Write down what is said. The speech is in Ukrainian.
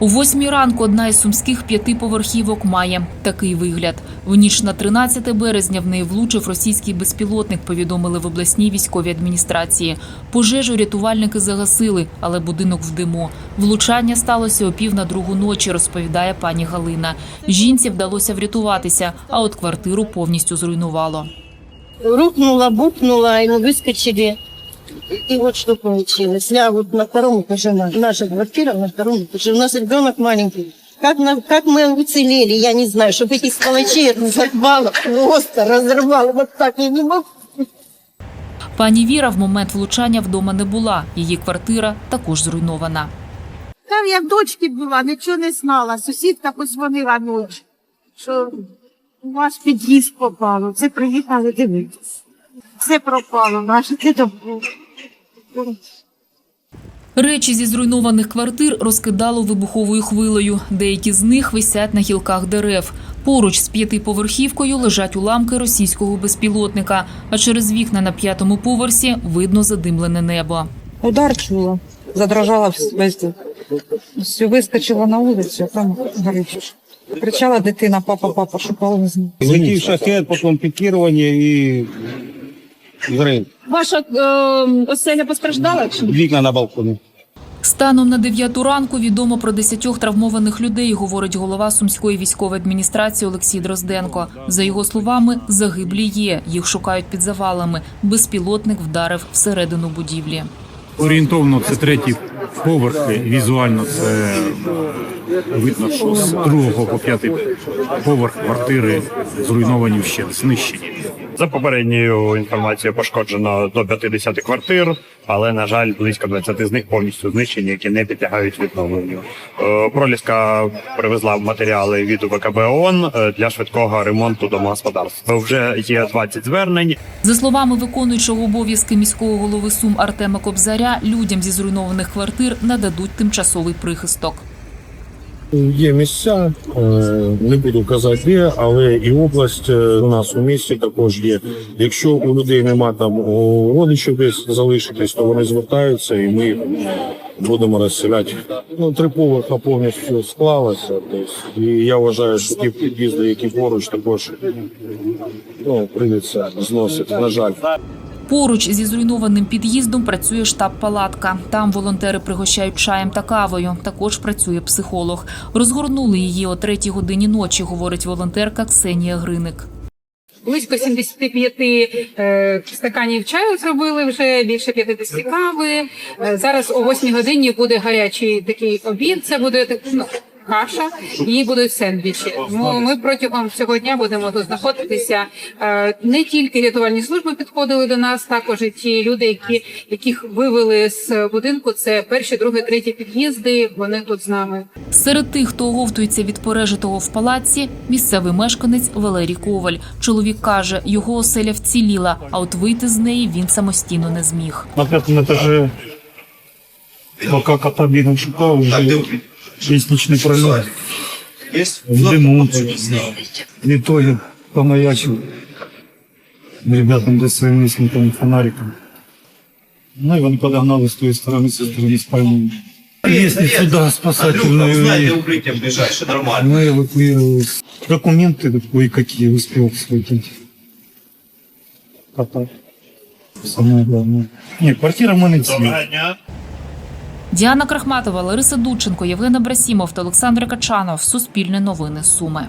У восьмій ранку одна із сумських п'ятиповерхівок має такий вигляд. В ніч на 13 березня в неї влучив російський безпілотник. Повідомили в обласній військовій адміністрації. Пожежу рятувальники загасили, але будинок в диму. Влучання сталося о пів на другу ночі, розповідає пані Галина. Жінці вдалося врятуватися, а от квартиру повністю зруйнувало. рухнула, бухнула, и мы выскочили. И вот что получилось. Я вот на втором этаже, на- наша квартира на втором этаже. У нас ребенок маленький. Как, на- как мы уцелели, я не знаю, чтобы этих сволочей разорвало, просто разорвало. Вот так я не могу. Пані Віра в момент влучання вдома не була. Її квартира також зруйнована. Там я в дочки була, нічого не знала. Сусідка позвонила ночі, що у вас під'їзд попало. Це приїхали дивитися. Все пропало, наше то. Речі зі зруйнованих квартир розкидало вибуховою хвилею. Деякі з них висять на гілках дерев. Поруч з п'ятиповерхівкою лежать уламки російського безпілотника, а через вікна на п'ятому поверсі видно задимлене небо. Удар чула, задрожала весь. Все, вискочила на вулицю, а там горить. Кричала дитина, папа, папа, шукала знаю. Летів шахет, потім пікірування і взрив. Ваша е, оселя постраждала чи ні? Вікна на балконі. Станом на 9 ранку відомо про 10 травмованих людей, говорить голова сумської військової адміністрації Олексій Дрозденко. За його словами, загиблі є. Їх шукають під завалами. Безпілотник вдарив всередину будівлі. Орієнтовно це третій поверх. Візуально це видно, що з другого по п'ятий поверх квартири зруйновані вщент, знищені. За попередньою інформацією пошкоджено до 50 квартир, але на жаль, близько 20 з них повністю знищені, які не підлягають відновленню. Е, Проліска привезла матеріали від УВКБ ООН е, для швидкого ремонту домогосподарств. Вже є 20 звернень. За словами виконуючого обов'язки міського голови Сум Артема Кобзаря, людям зі зруйнованих квартир нададуть тимчасовий прихисток. Є місця, е, не буду казати де, але і область е, у нас у місті також є. Якщо у людей нема там родичів десь залишитись, то вони звертаються і ми будемо розселяти. Ну, три поверха повністю склалося. Тобто, і я вважаю, що ті під'їзди, які поруч, також ну, прийдеться зносити. На жаль. Поруч зі зруйнованим під'їздом працює штаб-палатка. Там волонтери пригощають чаєм та кавою. Також працює психолог. Розгорнули її о третій годині ночі, говорить волонтерка Ксенія Гриник. Близько 75 е, стаканів чаю зробили вже, більше 50 кави. Е, зараз о 8 годині буде гарячий такий обід. Це буде ну, каша і будуть сендвічі. Тому ми протягом цього дня будемо тут знаходитися. Е, Не тільки рятувальні служби підходили до нас, також і ті люди, які яких вивели з будинку. Це перші, другі, треті під'їзди. Вони тут з нами. Серед тих, хто оговтується від пережитого в палаці, місцевий мешканець Валерій Коваль. Чоловік каже, його оселя вціліла, а от вийти з неї він самостійно не зміг. На п'ятому етажі, поки катабіну шукав, вже лісничний прольот. В диму. В итоге помаячил ребятам десь своїм лісником фонариком. Ну і вони подогнали з тої сторони, з цієї сторони спальню. Лестницу, спасательную. Знаете, укрытие ближайшее, нормально. Мы эвакуировались. Документы кое-какие успел схватить. Кота. Самое главное. Не, квартира в мене ціла. Діана Крахматова, Лариса Дудченко, Євгена Брасімов та Олександр Качанов. Суспільне новини Суми.